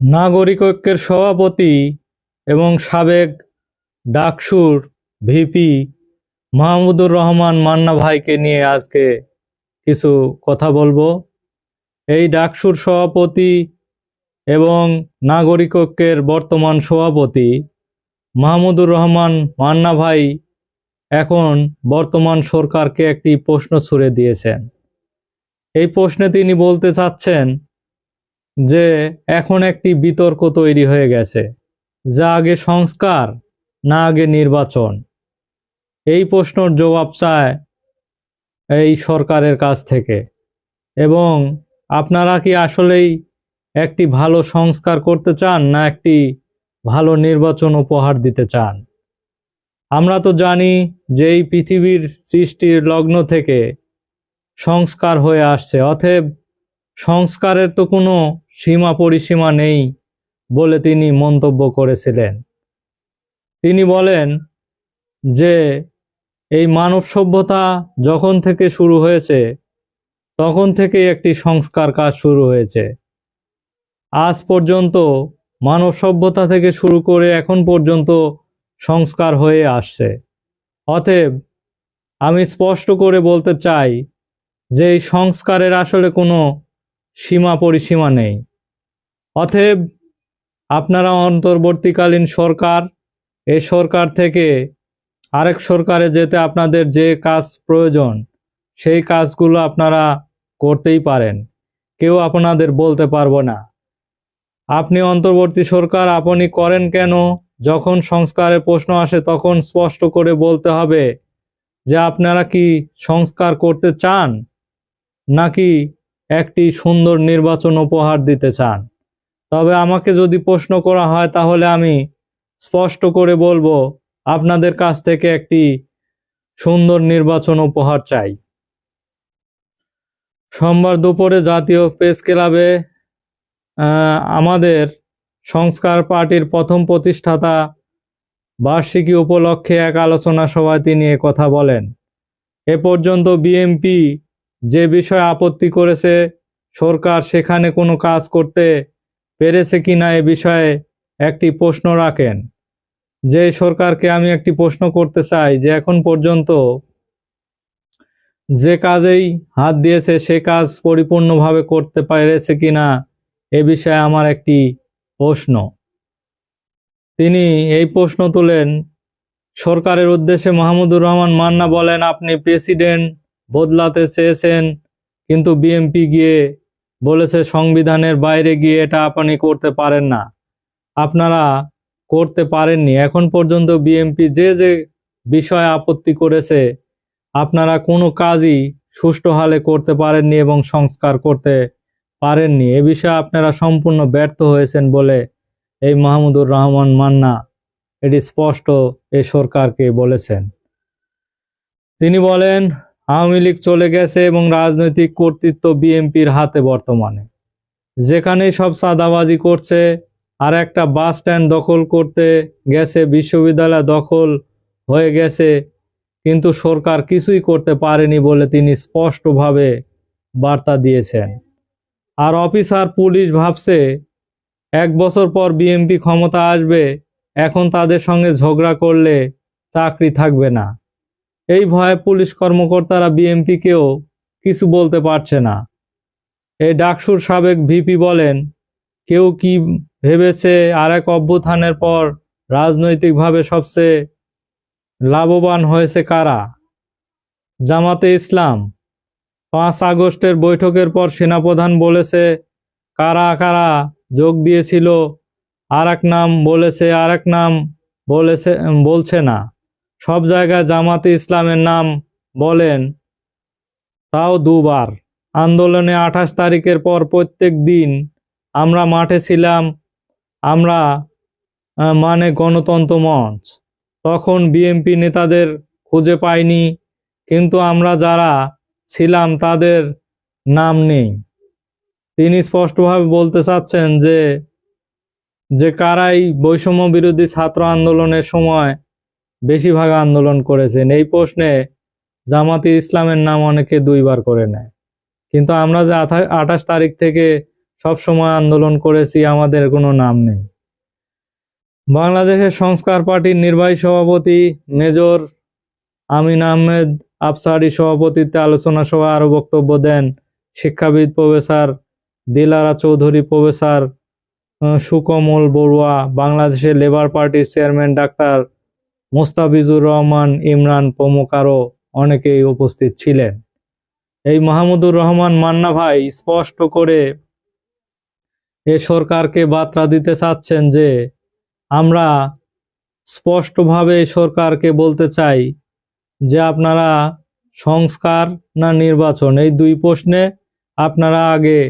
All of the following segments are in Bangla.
নাগরিক ঐক্যের সভাপতি এবং সাবেক ডাকসুর ভিপি মাহমুদুর রহমান মান্না ভাইকে নিয়ে আজকে কিছু কথা বলব। এই ডাকসুর সভাপতি এবং নাগরিক ঐক্যের বর্তমান সভাপতি মাহমুদুর রহমান মান্না ভাই এখন বর্তমান সরকারকে একটি প্রশ্ন ছুড়ে দিয়েছেন। এই প্রশ্নে তিনি বলতে চাচ্ছেন যে এখন একটি বিতর্ক তৈরি হয়ে গেছে, যা আগে সংস্কার, না আগে নির্বাচন। এই প্রশ্নর জবাব চায় এই সরকারের কাছ থেকে। এবং আপনারা কি আসলেই একটি ভালো সংস্কার করতে চান, না একটি ভালো নির্বাচন উপহার দিতে চান? আমরা তো জানি যে এই পৃথিবীর সৃষ্টির লগ্ন থেকে সংস্কার হয়ে আসছে, অতএব সংস্কারের তো কোনো সীমা পরিসীমা নেই বলে তিনি মন্তব্য করেছিলেন। তিনি বলেন যে, এই মানব সভ্যতা যখন থেকে শুরু হয়েছে, তখন থেকে একটি সংস্কার কাজ শুরু হয়েছে। আজ পর্যন্ত মানব সভ্যতা থেকে শুরু করে এখন পর্যন্ত সংস্কার হয়ে আসছে। অতএব আমি স্পষ্ট করে বলতে চাই যে, এই সংস্কারের আসলে কোনো সীমা পরিসীমা নেই। অতএব আপনারা অন্তর্বর্তীকালীন সরকার, এ সরকার থেকে আরেক সরকারে যেতে আপনাদের যে কাজ প্রয়োজন, সেই কাজগুলো আপনারা করতেই পারেন। কেউ আপনাদের বলতে পারব না। আপনি অন্তর্বর্তী সরকার, আপনি করেন কেন? যখন সংস্কারের প্রশ্ন আসে তখন স্পষ্ট করে বলতে হবে যে আপনারা কি সংস্কার করতে চান? নাকি একটি সুন্দর নির্বাচন উপহার দিতে চান। তবে আমাকে যদি প্রশ্ন করা হয়, তাহলে আমি স্পষ্ট করে বলব, আপনাদের কাছ থেকে একটি সুন্দর নির্বাচন উপহার চাই। সোমবার দুপুরে জাতীয় প্রেস ক্লাবে আমাদের সংস্কার পার্টির প্রথম প্রতিষ্ঠাতা বার্ষিকী উপলক্ষে এক আলোচনা সভায় তিনি কথা বলেন। এ পর্যন্ত বিএমপি যে বিষয়ে আপত্তি করেছে সরকার সেখানে কোনো কাজ করতে পেরেছে কিনা এ বিষয়ে একটি প্রশ্ন রাখেন। যে সরকারকে আমি একটি প্রশ্ন করতে চাই, যে এখন পর্যন্ত যে কাজেই হাত দিয়েছে, সে কাজ পরিপূর্ণভাবে করতে পেরেছে কিনা এ বিষয়ে আমার একটি প্রশ্ন। তিনি এই প্রশ্ন তুলেন, সরকারের উদ্দেশ্যে মাহমুদুর রহমান মান্না বলেন, আপনি প্রেসিডেন্ট বদলাতে চেয়েছেন, কিন্তু বিএমপি গিয়ে বলেছে সংবিধানের বাইরে গিয়ে এটা আপনি করতে পারেন না। আপনারা করতে পারেননি। এখন পর্যন্ত বিএমপি যে যে বিষয়ে আপত্তি করেছে, আপনারা কোনো কাজই সুষ্ঠু হালে করতে পারেননি এবং সংস্কার করতে পারেননি। এ বিষয়ে আপনারা সম্পূর্ণ ব্যর্থ হয়েছেন বলে এই মাহমুদুর রহমান মান্না, এটি স্পষ্ট এই সরকারকে বলেছেন। তিনি বলেন আওয়ামী লীগ চলে গেছে এবং রাজনৈতিক কর্তৃত্ব বিএনপির হাতে বর্তমানে। যেখানেই সব সাদাবাজি করছে আর একটা বাস স্ট্যান্ড দখল করতে গেছে, বিশ্ববিদ্যালয় দখল হয়ে গেছে, কিন্তু সরকার কিছুই করতে পারেনি বলে তিনি স্পষ্টভাবে বার্তা দিয়েছেন। আর অফিসার পুলিশ ভাবছে, এক বছর পর বিএমপি ক্ষমতা আসবে, এখন তাদের সঙ্গে ঝগড়া করলে চাকরি থাকবে না। এই ভয়ে পুলিশ কর্মকর্তারা বিএমপিকেও কিছু বলতে পারছে না। এই ডাকসুর সাবেক ভিপি বলেন, কেউ কি ভেবেছে আর এক অভ্যুত্থানের পর রাজনৈতিকভাবে সবচেয়ে লাভবান হয়েছে কারা? জামাতে ইসলাম, পাঁচ আগস্টের বৈঠকের পর সেনাপ্রধান বলেছে, কারা কারা যোগ দিয়েছিল আর নাম বলেছে আর নাম বলেছে, বলছে না। সব জায়গায় জামাতে ইসলামের নাম বলেন। তাও দুবার। আন্দোলনে আঠাশ তারিখের পর প্রত্যেক দিন আমরা মাঠে ছিলাম, আমরা মানে গণতন্ত্র মঞ্চ। তখন বিএমপি নেতাদের খুঁজে পাইনি, কিন্তু আমরা যারা ছিলাম তাদের নাম নেই। তিনি স্পষ্টভাবে বলতে চাচ্ছেন যে যে কারাই বৈষম্য বিরোধী ছাত্র আন্দোলনের সময় বেশিরভাগ আন্দোলন করেছেন। এই প্রশ্নে জামাতি ইসলামের নাম অনেকে দুইবার করে নেয়। কিন্তু আমরা যে আঠাশ তারিখ থেকে সবসময় আন্দোলন করেছি, আমাদের কোনো নাম নেই। বাংলাদেশের সংস্কার পার্টির নির্বাহী সভাপতি মেজর আমিন আহমেদ আফসারি সভাপতিত্বে আলোচনা সভা আরও বক্তব্য দেন শিক্ষাবিদ প্রফেসর দিলারা চৌধুরী, প্রফেসর সুকমল বড়ুয়া, বাংলাদেশের লেবার পার্টির চেয়ারম্যান ডাক্তার মোস্তাফিজুর রহমান, ইমরান প্রমুখ আরও অনেকেই উপস্থিত ছিলেন। এই মাহমুদুর রহমান মান্না ভাই স্পষ্ট করে এ সরকারকে বার্তা দিতে চাচ্ছেন যে, আমরা স্পষ্টভাবে সরকারকে বলতে চাই যে, আপনারা সংস্কার না নির্বাচন? এই দুই প্রশ্নে আপনারা আগে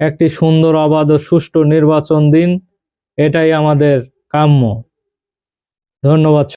একটি সুন্দর, অবাধ ও সুষ্ঠু নির্বাচন দিন, এটাই আমাদের কাম্য। ধন্যবাদ।